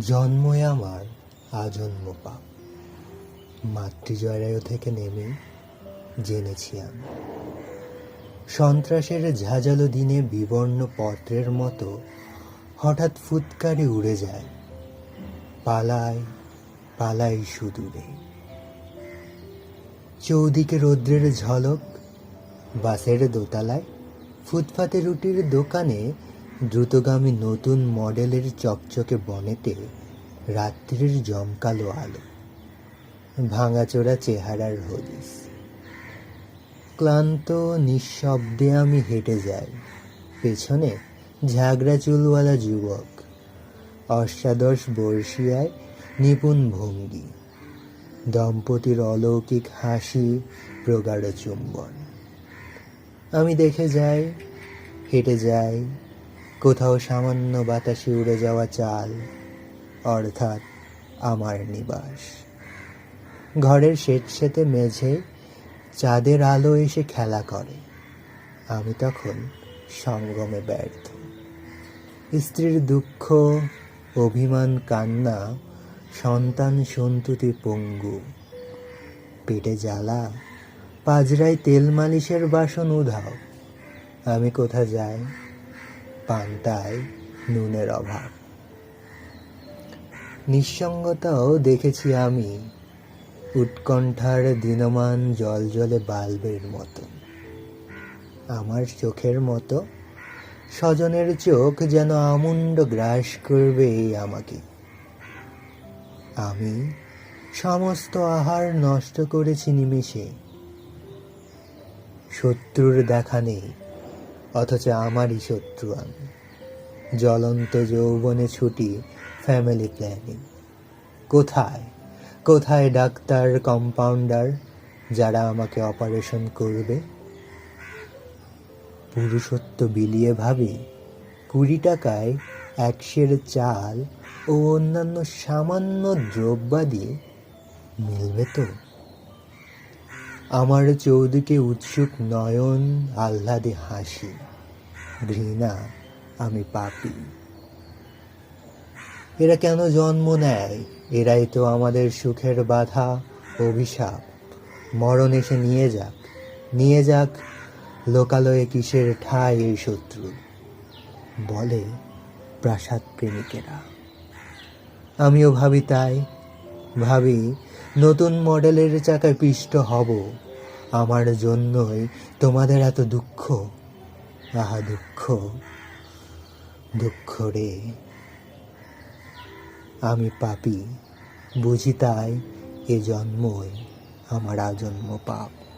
জন্মই আমার, আজন্ম পাপ। মাতৃজরায়ু থেকে নেমে জেনেছি আমি। সন্ত্রাসের ঝাঁঝালো দিনে বিবর্ণ পত্রের মতো হঠাৎ ফুৎকারে উড়ে যায়। পালায় পালাই সুদূরে। চৌদিকে রৌদ্রের ঝলক, বাসের দোতলায়, ফুটপাতে রুটির দোকানে দ্রুতগামী নতুন মডেলের চকচকে বনেতে রাত্রির জমকালো আলো, ভাঙাচোরা চেহারার হদিস। ক্লান্ত, নিঃশব্দে আমি হেঁটে যাই। পেছনে ঝাগড়া চুলওয়ালা যুবক, অষ্টাদশ বর্ষিয়ায় নিপুণ ভঙ্গি, দম্পতির অলৌকিক হাসি, প্রগাঢ় চুম্বন। আমি দেখে যাই, হেঁটে যাই কোথাও সামান্য বাতাসে উড়ে যাওয়া চাল, অর্থাৎ আমার নিবাস। ঘরের স্বেচ্ছেতে মেঝে চাঁদের আলো এসে খেলা করে। আমি তখন সঙ্গমে ব্যর্থ। স্ত্রীর দুঃখ, অভিমান, কান্না, সন্তান সন্তুতি, পঙ্গু। পেটে জ্বালা, পাজরায় তেল মালিশের বাসন উধাও। আমি কোথা যাই? পান্তায় নুনের অভাব। নিঃসঙ্গতাও দেখেছি আমি উৎকণ্ঠার দিনমান জল জলে বাল্বের মতো। আমার চোখের মতো স্বজনের চোখ যেন আমুণ্ড গ্রাস করবে আমাকে। আমি সমস্ত আহার নষ্ট করেছি নিমেষে। শত্রুর দেখা নেই। অথচ আমারই শত্রু আমি। জ্বলন্ত যৌবনে ছুটি ফ্যামিলি প্ল্যানিং কোথায়? কোথায় ডাক্তার কম্পাউন্ডার যারা আমাকে অপারেশন করবে? পুরুষত্ব বিলিয়ে ভাবি, কুড়ি টাকায় একশের চাল ও অন্যান্য সামান্য দ্রব্যাদি মিলবে তো? আমার চৌদিকে উৎসুক নয়ন, আহ্লাদে হাসি। ঘৃণা আমি পাপি। এরা কেন জন্ম নেয়? এরাই তো আমাদের সুখের বাধা, অভিশাপ। মরণ এসে নিয়ে যাক। নিয়ে যাক, লোকালয়ে কিসের ঠাই এই শত্রু? বলে প্রাসাদ প্রেমিকেরা। আমিও ভাবি তাই। ভাবি, নতুন মডেলের চাকায় পিষ্ট হব। আমার জন্যই তোমাদের এত দুঃখ। আহা দুঃখ দুঃখ রে। আমি পাপি বুঝি তাই এ জন্মই আমার আজন্ম পাপ।